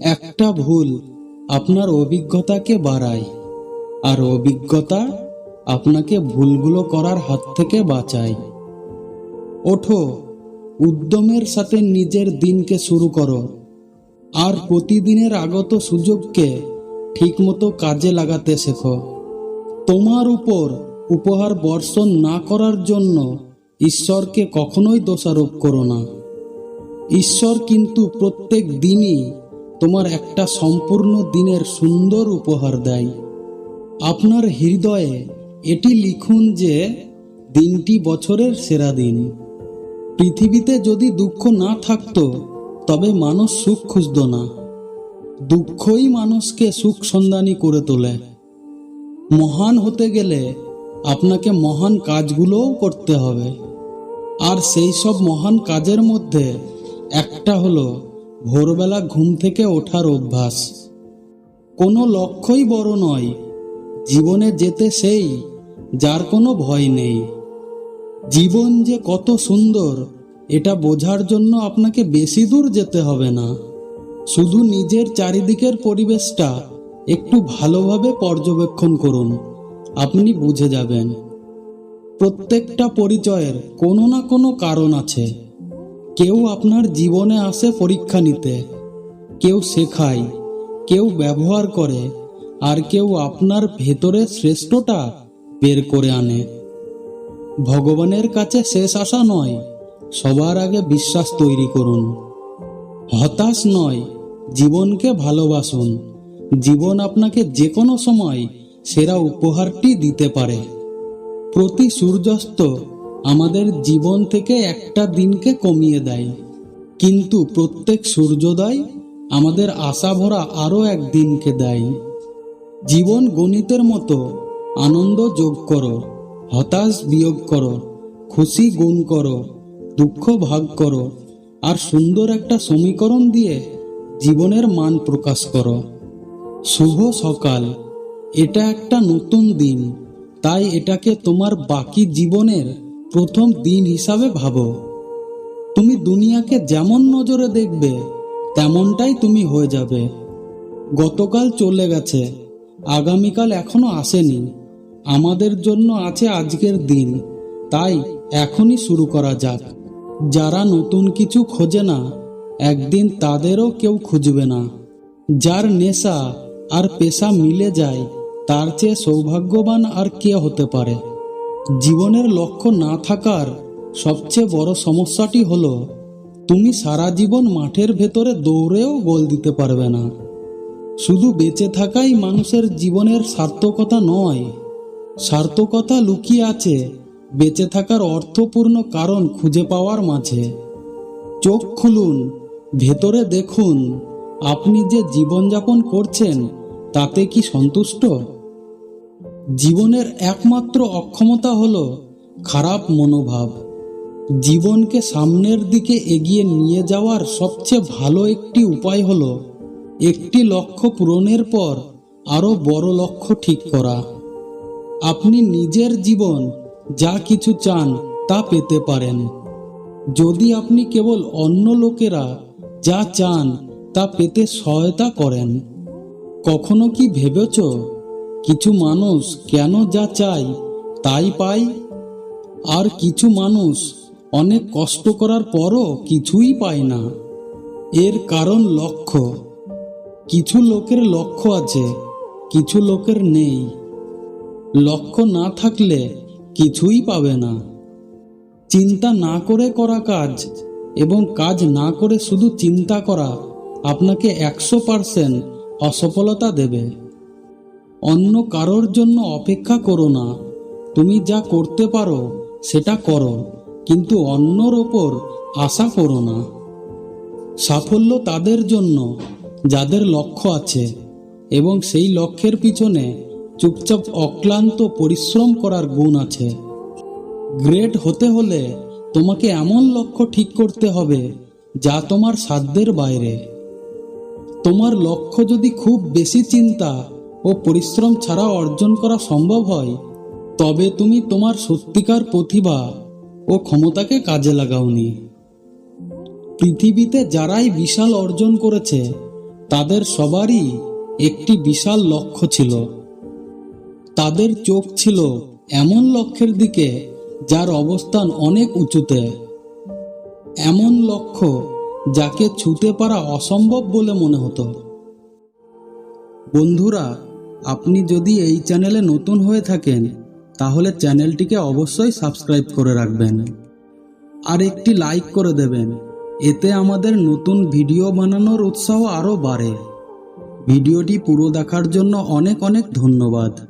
একটা ভুল আপনার অভিজ্ঞতাকে বাড়ায়, আর অভিজ্ঞতা আপনাকে ভুলগুলো করার হাত থেকে বাঁচায়। ওঠো, উদ্যমের সাথে নিজের দিনকে শুরু করো, আর প্রতিদিনের আগত সুযোগকে ঠিকমতো কাজে লাগাতে শেখো। তোমার উপর উপহার বর্ষণ না করার জন্য ঈশ্বরকে কখনোই দোষারোপ করো না। ঈশ্বর কিন্তু প্রত্যেক দিনই তোমার একটা সম্পূর্ণ দিনের সুন্দর উপহার দেয়। আপনার হৃদয়ে এটি লিখুন যে, দিনটি বছরের সেরা দিন। পৃথিবীতে যদি দুঃখ না থাকত, তবে মানুষ সুখ খুঁজত না। দুঃখই মানুষকে সুখ সন্ধানী করে তোলে। মহান হতে গেলে আপনাকে মহান কাজগুলোও করতে হবে। আর সেই সব মহান কাজের মধ্যে একটা হলো ভোরবেলা ঘুম থেকে ওঠার অভ্যাস। কোনো লক্ষ্যই বড় নয়। জীবনে যেতে সেই, যার কোনো ভয় নেই। জীবন যে কত সুন্দর, এটা বোঝার জন্য আপনাকে বেশি দূর যেতে হবে না। শুধু নিজের চারিদিকের পরিবেশটা একটু ভালোভাবে পর্যবেক্ষণ করুন। আপনি বুঝে যাবেন। প্রত্যেকটা পরিচয়ের কোনো না কোনো কারণ আছে। কেউ আপনার জীবনে আসে পরীক্ষা নিতে, কেউ শেখায়, কেউ ব্যবহার করে, আর কেউ আপনার ভেতরে শ্রেষ্ঠটা বের করে আনে। ভগবানের কাছে শেষ আশা নয়, সবার আগে বিশ্বাস তৈরি করুন। হতাশ নয়, জীবনকে ভালোবাসুন। জীবন আপনাকে যে কোনো সময় সেরা উপহারটি দিতে পারে। প্রতি সূর্যাস্ত আমাদের জীবন থেকে একটা দিনকে কমিয়ে দেয়। কিন্তু প্রত্যেক সূর্যোদয় আমাদের আশা ভরা আরও এক দিনকে দেয়। জীবন গণিতের মতো, আনন্দ যোগ করো, হতাশ বিয়োগ করো, খুশি গুণ করো, দুঃখ ভাগ করো, আর সুন্দর একটা সমীকরণ দিয়ে জীবনের মান প্রকাশ করো। শুভ সকাল, এটা একটা নতুন দিন, তাই এটাকে তোমার বাকি জীবনের প্রথম দিন হিসাবে ভাবো। তুমি দুনিয়াকে যেমন নজরে দেখবে, তেমনটাই তুমি হয়ে যাবে। গতকাল চলে গেছে, আগামীকাল এখনও আসেনি। আমাদের জন্য আছে আজকের দিন, তাই এখনই শুরু করা যাক। যারা নতুন কিছু খোঁজে না, একদিন তাদেরও কেউ খুঁজবে না। যার নেশা আর পেশা মিলে যায়, তার চেয়ে সৌভাগ্যবান আর কে হতে পারে? জীবনের লক্ষ্য না থাকার সবচেয়ে বড় সমস্যাটি হলো, তুমি সারা জীবন মাঠের ভেতরে দৌড়েও গোল দিতে পারবে না। শুধু বেঁচে থাকাই মানুষের জীবনের সার্থকতা নয়, সার্থকতা লুকিয়ে আছে বেঁচে থাকার অর্থপূর্ণ কারণ খুঁজে পাওয়ার মাঝে। চোখ খুলুন, ভেতরে দেখুন, আপনি যে জীবনযাপন করছেন, তাতে কি সন্তুষ্ট? জীবনের একমাত্র অক্ষমতা হল খারাপ মনোভাব। জীবনকে সামনের দিকে এগিয়ে নিয়ে যাওয়ার সবচেয়ে ভালো একটি উপায় হল একটি লক্ষ্য পূরণের পর আরও বড় লক্ষ্য ঠিক করা। আপনি নিজের জীবন যা কিছু চান তা পেতে পারেন। যদি আপনি কেবল অন্য লোকেরা যা চান তা পেতে সহায়তা করেন, কখনো কি ভেবেছ কিছু মানুষ কেন যা চায় তাই পায়? আর কিছু মানুষ অনেক কষ্ট করার পরও কিছুই পায় না। এর কারণ লক্ষ্য। কিছু লোকের লক্ষ্য আছে, কিছু লোকের নেই। লক্ষ্য না থাকলে কিছুই পাবে না। চিন্তা না করে করা কাজ এবং কাজ না করে শুধু চিন্তা করা আপনাকে একশো পারসেন্ট অসফলতা দেবে। অন্য কারোর জন্য অপেক্ষা করো না। তুমি যা করতে পারো, সেটা করো, কিন্তু অন্যর ওপর আশা করো না। সাফল্য তাদের জন্য, যাদের লক্ষ্য আছে, এবং সেই লক্ষ্যের পিছনে চুপচাপ অক্লান্ত পরিশ্রম করার গুণ আছে। গ্রেট হতে হলে তোমাকে এমন লক্ষ্য ঠিক করতে হবে, যা তোমার সাধ্যের বাইরে। তোমার লক্ষ্য যদি খুব বেশি চিন্তা ও পরিশ্রম ছাড়া অর্জন করা সম্ভব হয়, তবে তুমি তোমার সত্যিকার প্রতিভা ও ক্ষমতাকে কাজে লাগাওনি। পৃথিবীতে যারাই বিশাল অর্জন করেছে, তাদের সবারই একটি বিশাল লক্ষ্য ছিল। তাদের চোখ ছিল এমন লক্ষ্যের দিকে যার অবস্থান অনেক উঁচুতে। এমন লক্ষ্য যাকে ছুতে পারা অসম্ভব বলে মনে হতো। বন্ধুরা আপনি যদি এই চ্যানেলে নতুন হয়ে থাকেন, তাহলে চ্যানেলটিকে অবশ্যই সাবস্ক্রাইব করে রাখবেন। আর একটি লাইক করে দেবেন। এতে আমাদের নতুন ভিডিও বানানোর উৎসাহ আরও বাড়ে। ভিডিওটি পুরো দেখার জন্য অনেক অনেক ধন্যবাদ।